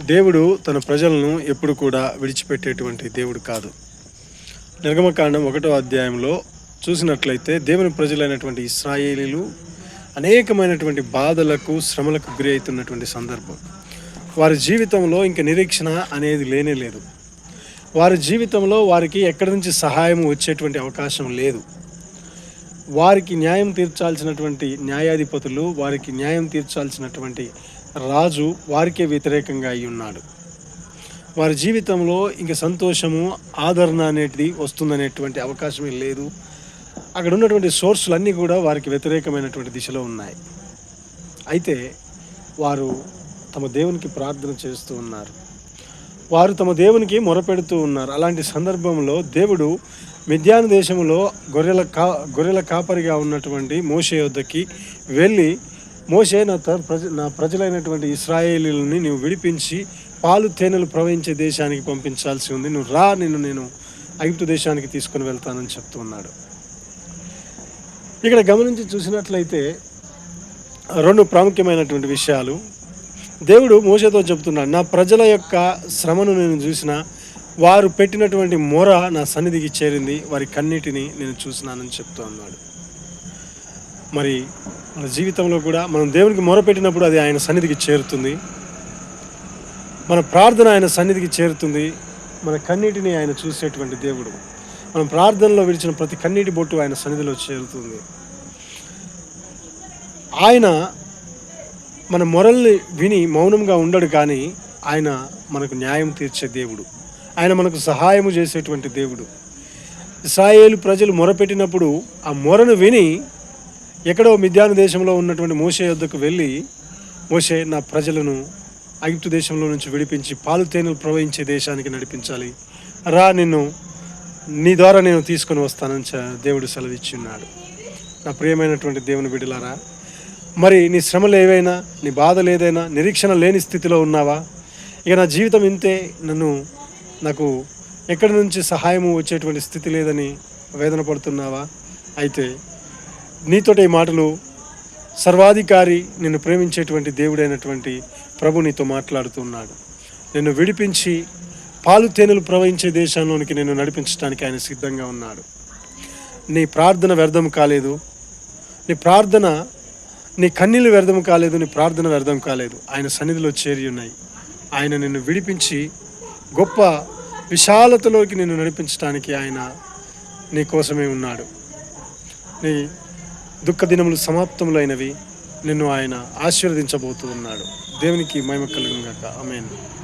దేవుడు తన ప్రజలను ఎప్పుడు కూడా విడిచిపెట్టేటువంటి దేవుడు కాదు. నిర్గమకాండం ఒకటో అధ్యాయంలో చూసినట్లయితే దేవుని ప్రజలైనటువంటి ఇస్రాయేలీలు అనేకమైనటువంటి బాధలకు శ్రమలకు గురి అవుతున్నటువంటి సందర్భం. వారి జీవితంలో ఇంక నిరీక్షణ అనేది లేనే లేదు. వారి జీవితంలో వారికి ఎక్కడి నుంచి సహాయం వచ్చేటువంటి అవకాశం లేదు. వారికి న్యాయం తీర్చాల్సినటువంటి న్యాయాధిపతులు వారికి న్యాయం తీర్చాల్సినటువంటి రాజు వారికే వ్యతిరేకంగా అయి ఉన్నాడు. వారి జీవితంలో ఇంక సంతోషము ఆదరణ అనేది వస్తుందనేటువంటి అవకాశమే లేదు. అక్కడ ఉన్నటువంటి సోర్సులు అన్నీ కూడా వారికి వ్యతిరేకమైనటువంటి దిశలో ఉన్నాయి. అయితే వారు తమ దేవునికి ప్రార్థన చేస్తూ ఉన్నారు. వారు తమ దేవునికి మొరపెడుతూ ఉన్నారు. అలాంటి సందర్భంలో దేవుడు మిద్యాన దేశంలో గొర్రెల కా గొర్రెల కాపరిగా ఉన్నటువంటి మోషే యొద్దకి వెళ్ళి మోషే నా త ప్రజ నా ప్రజలైనటువంటి ఇస్రాయేలీలని నువ్వు విడిపించి పాలు తేనెలు ప్రవహించే దేశానికి పంపించాల్సి ఉంది. నువ్వు రా నిన్ను నేను ఐగుప్తు దేశానికి తీసుకుని వెళ్తానని చెప్తూ ఉన్నాడు. ఇక్కడ గమనించి చూసినట్లయితే రెండు ప్రాముఖ్యమైనటువంటి విషయాలు. దేవుడు మోసతో చెప్తున్నాడు నా ప్రజల యొక్క శ్రమను నేను చూసిన వారు పెట్టినటువంటి మొర నా సన్నిధికి చేరింది వారి కన్నిటిని నేను చూసినానని చెప్తూ ఉన్నాడు. మరి మన జీవితంలో కూడా మనం దేవునికి మొరపెట్టినప్పుడు అది ఆయన సన్నిధికి చేరుతుంది. మన ప్రార్థన ఆయన సన్నిధికి చేరుతుంది. మన కన్నీటిని ఆయన చూసేటువంటి దేవుడు. మనం ప్రార్థనలో విడిచిన ప్రతి కన్నీటి బొట్టు ఆయన సన్నిధిలో చేరుతుంది. ఆయన మన మొరల్ని విని మౌనంగా ఉండడు కానీ ఆయన మనకు న్యాయం తీర్చే దేవుడు. ఆయన మనకు సహాయము చేసేటువంటి దేవుడు. ఇస్రాయేలు ప్రజలు మొరపెట్టినప్పుడు ఆ మొరను విని ఎక్కడో మిద్యాను దేశంలో ఉన్నటువంటి మోసే యొద్దకు వెళ్ళి మోసే నా ప్రజలను ఐగుప్తు దేశంలో నుంచి విడిపించి పాలు తేనెలు ప్రవహించే దేశానికి నడిపించాలి. రా నిన్ను నీ ద్వారా నేను తీసుకొని వస్తానని చ- దేవుడు సెలవిచ్చున్నాడు. నా ప్రియమైనటువంటి దేవుని బిడ్డలారా మరి నీ శ్రమలు ఏవైనా నీ బాధలు ఏదైనా నిరీక్షణ లేని స్థితిలో ఉన్నావా? ఇక నా జీవితం ఇంతే నన్ను నాకు ఎక్కడి నుంచి సహాయము వచ్చేటువంటి స్థితి లేదని వేదన పడుతున్నావా? అయితే నీతోటి ఈ మాటలు సర్వాధికారి నిన్ను ప్రేమించేటువంటి దేవుడైనటువంటి ప్రభు నీతో మాట్లాడుతున్నాడు. నిన్ను విడిపించి పాలు తేనెలు ప్రవహించే దేశంలోనికి నిన్ను నడిపించడానికి ఆయన సిద్ధంగా ఉన్నాడు. నీ ప్రార్థన వ్యర్థం కాలేదు. నీ ప్రార్థన నీ కన్నీళ్ళు వ్యర్థం కాలేదు నీ ప్రార్థన వ్యర్థం కాలేదు. ఆయన సన్నిధిలో చేరి ఉన్నాయి. ఆయన నిన్ను విడిపించి గొప్ప విశాలతలోకి నిన్ను నడిపించడానికి ఆయన నీ కోసమే ఉన్నాడు. నీ దుఃఖ దినములు సమాప్తములైనవి. నిన్ను ఆయన ఆశీర్వదించబోతూ ఉన్నాడు. దేవునికి మహిమ కలుగును గక ఆమెను.